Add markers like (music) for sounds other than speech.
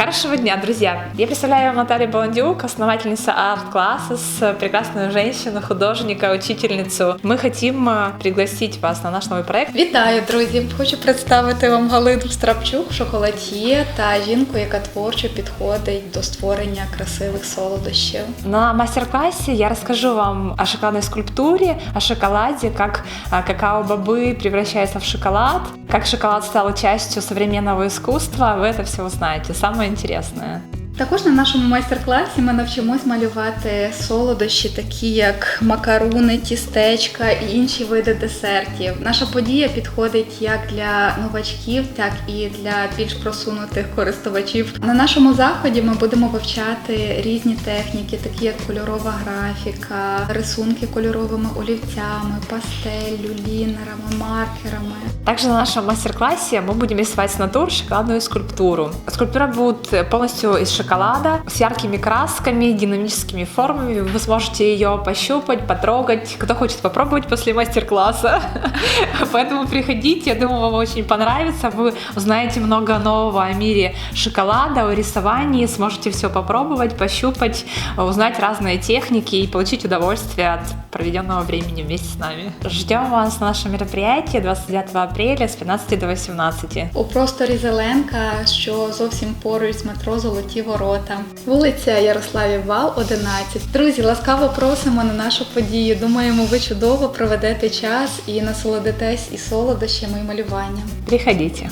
Хорошего дня, друзья! Я представляю вам Наталью Баландюк, основательница арт-класса, с прекрасную женщину, художника, учительницу. Мы хотим э, пригласить вас на наш новый проект. Вітаю, друзі! Хочу представити вам Галину Страпчук, шоколад'є та жінку, яка творчо підходить до створення красивих солодощів. На мастер-классе я расскажу вам о шоколадной скульптуре, о шоколаде, как а, какао-бобы превращаются в шоколад, как шоколад стал частью современного искусства. Вы это все узнаете. Самое интересное. Також на нашому майстер-класі ми навчимось малювати солодощі, такі як макаруни, тістечка і інші види десертів. Наша подія підходить як для новачків, так і для більш просунутих користувачів. На нашому заході ми будемо вивчати різні техніки, такі як кольорова графіка, рисунки кольоровими олівцями, пастеллю, лінерами, маркерами. Также на нашем мастер-классе мы будем рисовать с натур шоколадную скульптуру. Скульптура будет полностью из шоколада, с яркими красками, динамическими формами. Вы сможете ее пощупать, потрогать. Кто хочет попробовать после мастер-класса. (laughs) Поэтому приходите, я думаю, вам очень понравится. Вы узнаете много нового о мире шоколада, о рисовании, сможете все попробовать, пощупать, узнать разные техники и получить удовольствие от проведенного времени вместе с нами. Ждем вас на нашем мероприятии 29 апреля с 15 до 18. У просторі Зеленка, що зовсім поруч з метро Золоті Ворота. Вулиця Ярославів Вал, 11. Друзі, ласкаво просимо на нашу подію. Думаємо, ви чудово проведете час і насолодитесь і солодощами, і малюванням. Приходите.